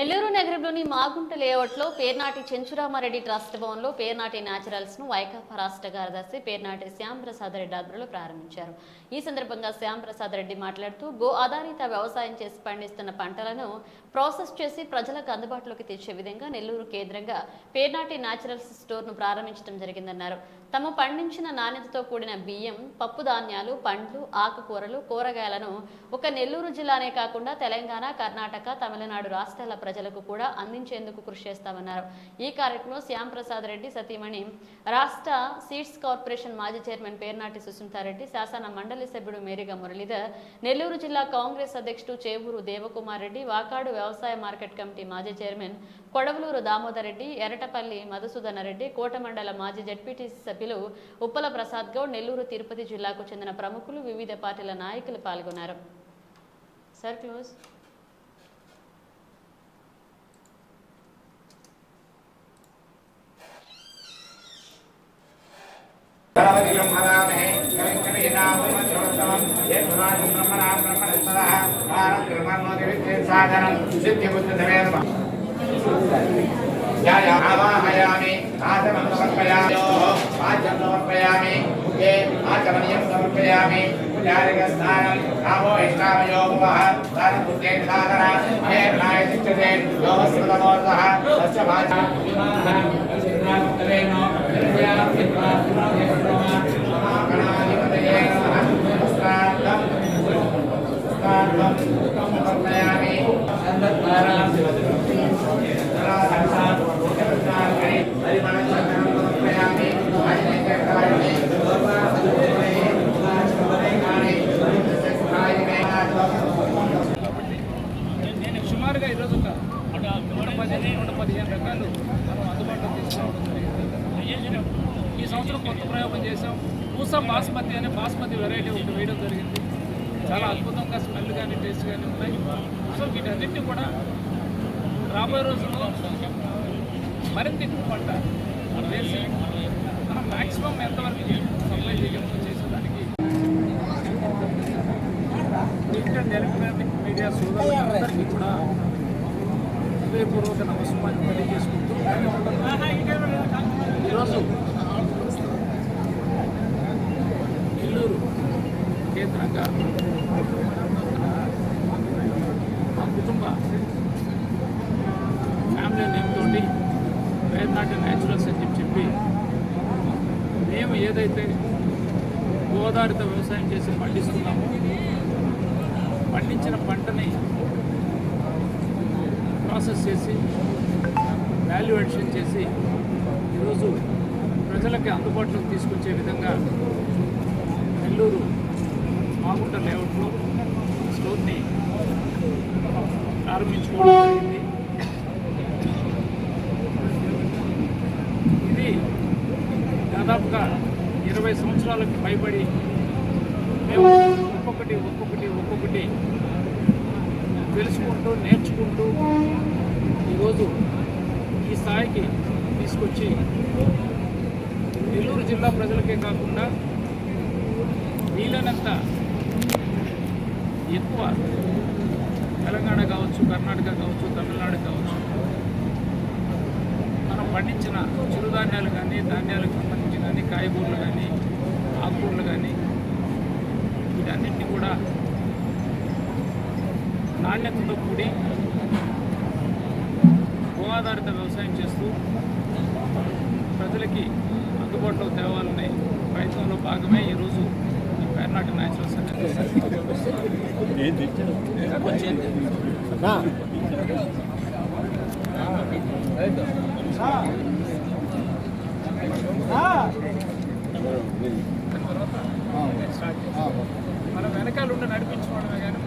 నెల్లూరు నగరంలోని మాగుంట లేఅవుట్లో పేర్నాటి చెంచురామారెడ్డి ట్రస్ట్ భవన్లో పేర్నాటి న్యాచురల్స్ను వైకాపా రాష్ట్ర కార్యదర్శి పేర్నాటి శ్యాంప్రసాద్ రెడ్డి ఆధ్వర్యంలో ప్రారంభించారు. ఈ సందర్భంగా శ్యాంప్రసాద్ రెడ్డి మాట్లాడుతూ గో ఆధారిత వ్యవసాయం చేసి పండిస్తున్న పంటలను ప్రాసెస్ చేసి ప్రజలకు అందుబాటులోకి తెచ్చే విధంగా నెల్లూరు కేంద్రంగా పేర్నాటి న్యాచురల్స్ స్టోర్ను ప్రారంభించడం జరిగిందన్నారు. తమ పండించిన నాణ్యతతో కూడిన బియ్యం పప్పు ధాన్యాలు పండ్లు ఆకుకూరలు కూరగాయలను ఒక నెల్లూరు జిల్లానే కాకుండా తెలంగాణ కర్ణాటక తమిళనాడు రాష్ట్రాల ప్రజలకు కూడా అందించేందుకు కృషి చేస్తామన్నారు. ఈ కార్యక్రమంలో శ్యాంప్రసాద్ రెడ్డి సతీమణి రాష్ట్ర సీడ్స్ కార్పొరేషన్ మాజీ చైర్మన్ పేర్నాటి సుస్మితారెడ్డి శాసన మండలి సభ్యుడు మేరిగా మురళీధర్ నెల్లూరు జిల్లా కాంగ్రెస్ అధ్యక్షుడు చేవూరు దేవకుమార్ రెడ్డి వాకాడు వ్యవసాయ మార్కెట్ కమిటీ మాజీ చైర్మన్ కొడవలూరు దామోదర్ రెడ్డి ఎరటపల్లి మధుసూదన రెడ్డి కోట మండల మాజీ జడ్పీటీసీ సభ్యులు ఉప్పల ప్రసాద్ గౌడ్ నెల్లూరు తిరుపతి జిల్లాకు చెందిన ప్రముఖులు వివిధ పార్టీల నాయకులు పాల్గొన్నారు. Sir close. ब्रह्मदामहे कविकविनामोत्तमं यद्भवान् ब्रह्मणा ब्रह्मणस्तदः पारं ब्रह्मणोदिविद्येन साधनं सिद्धिबुद्धधरे नमः या या आवाहयामि आचमं समर्पयामि पाद्यं समर्पयामि, मुखे आचमनीयं समर्पयामि। पुजारिकस्थानं नामो यष्टामयो भवः साधुबुद्धेन साधना हे नाय तिष्ठते योगस्मृतमोर्धः तस्य भाषा विमानः। ప్రయోగం చేసాం పూసం బాస్మతి అనే బాస్మతి వెరైటీ ఒకటి వేయడం జరిగింది. చాలా అద్భుతంగా స్మెల్ కానీ టేస్ట్ కానీ ఉన్నాయి. సో వీటన్నిటిని కూడా రాబోయే రోజుల్లో మరింత ఎక్కువ పంట వేసి మనం మ్యాక్సిమం ఎంతవరకు సప్లై చేయగలమో చేసేదానికి. ప్రింట్ ఎలక్ట్రానిక్ మీడియా సోదరులందరికీ కూడా హృదయపూర్వక నమస్కారం తెలియజేసుకుంటూ ఈరోజు నెల్లూరు కేంద్రంగా మా కుటుంబ ఫ్యామిలీ నేమ్ తోటి వేర్నాటి న్యాచురల్స్ అని చెప్పి మేము ఏదైతే గోదావరిత వ్యవసాయం చేసి పండిస్తున్నామో పండించిన పంటని ప్రాసెస్ చేసి వాల్యుయేషన్ చేసి ఈరోజు ప్రజలకి అందుబాటులోకి తీసుకొచ్చే విధంగా నెల్లూరు మాగుంట లేఅవుట్లో స్టోర్ని ప్రారంభించుకోవడం జరిగింది ఇది దాదాపుగా ఇరవై సంవత్సరాలకు పైబడి మేము ఒక్కొక్కటి ఒక్కొక్కటి ఒక్కొక్కటి తెలుసుకుంటూ నేర్చుకుంటూ ఈరోజు ఈ స్థాయికి తీసుకొచ్చి నెల్లూరు జిల్లా ప్రజలకే కాకుండా వీలైనంత ఎక్కువ తెలంగాణ కావచ్చు కర్ణాటక కావచ్చు తమిళనాడు కావచ్చు మనం పండించిన చిరుధాన్యాలు కానీ ధాన్యాలు కానీ కాయగూరలు కానీ ఆకుకూరలు కానీ వీటన్నిటిని కూడా నాణ్యతతో కూడి గో ఆధారిత వ్యవసాయం చేస్తూ ప్రజలకి అందుబాటులో తేవాలనే ప్రయత్నంలో భాగమే ఈరోజు ఈ పేర్నాటి న్యాచురల్స్ అనేది మన వెనకాల ఉండి నడిపించుకోవడమే కానీ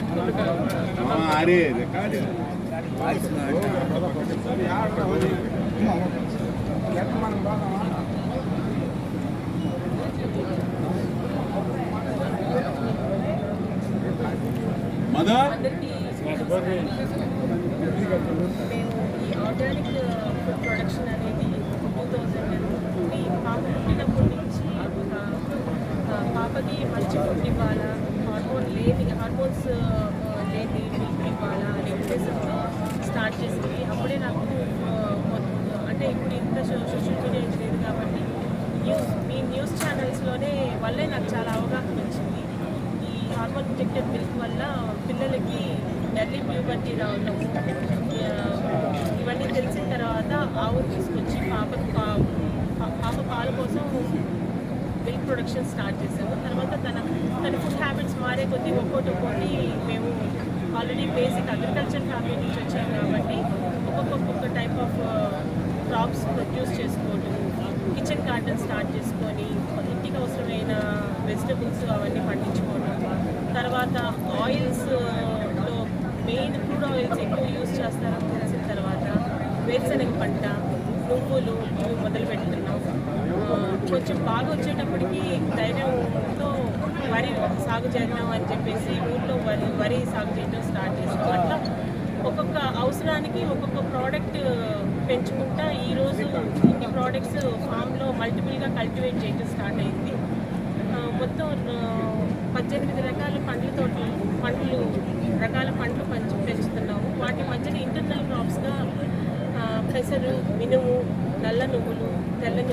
ముందుగా అరే రికార్డు మదర్ అందరికీ మేము ఈ ఆర్గానిక్ ఫుడ్ ప్రొడక్షన్ అనేది టూ థౌజండ్ మీ పాప పుట్టినప్పటి నుంచి ఒక ఆ, పాపకి మంచి ఫుడ్ ఇవ్వాలా హార్మోన్ లేని హార్మోన్స్ వచ్చేసింది అప్పుడే నాకు అంటే ఇప్పుడు ఇంత సోషల్ మీడియా లేదు కాబట్టి న్యూస్ మీ న్యూస్ ఛానల్స్లోనే వల్లే నాకు చాలా అవగాహన వచ్చింది. ఈ హార్మోన్ ఇంజెక్టెడ్ మిల్క్ వల్ల పిల్లలకి ఎర్లీ ప్యూబర్టీ రావడం ఇవన్నీ తెలిసిన తర్వాత ఆవు తీసుకొచ్చి పాపకు పా- పా- పాప పాల కోసం మిల్క్ ప్రొడక్షన్ స్టార్ట్ చేసాము తర్వాత తన తన ఫుడ్ హ్యాబిట్స్ మారే కొద్దీ ఒక్కోటి ఒక్కోటి మేము ఆల్రెడీ బేసిక్ అగ్రికల్చర్ ఫ్యామిలీ నుంచి వచ్చాం కాబట్టి ఒక్కొక్క టైప్ ఆఫ్ క్రాప్స్ ప్రొడ్యూస్ చేసుకోవటం కిచెన్ గార్డెన్ స్టార్ట్ చేసుకొని ఇంటికి అవసరమైన వెజిటబుల్స్ అవన్నీ పండించుకోవడం తర్వాత ఆయిల్స్లో మెయిన్ క్రూడ్ ఆయిల్స్ ఎక్కువ యూజ్ చేస్తారని తెలిసిన తర్వాత వేరుశనగ పంట నువ్వులు ఇవి మొదలు పెడుతున్నాం. Uh, కొంచెం బాగా వచ్చేటప్పటికి ధైర్యంతో వరి సాగు చేద్దాం అని చెప్పేసి ఊళ్ళో వరి సాగు చేయడం స్టార్ట్ చేసాం అట్లా ఒక్కొక్క అవసరానికి ఒక్కొక్క ప్రోడక్ట్ పెంచుకుంటా ఈరోజు ఇన్ని ప్రోడక్ట్స్ ఫామ్లో మల్టిపుల్గా కల్టివేట్ చేయడం స్టార్ట్ అయింది. మొత్తం పద్దెనిమిది రకాల పండ్ల తోటలు పండ్లు రకాల పండ్లు పంచి పెంచుతున్నాము. వాటి మధ్యన ఇంటర్నల్ క్రాప్స్గా పెసరు మినుము నల్ల నువ్వులు తెల్ల నువ్వులు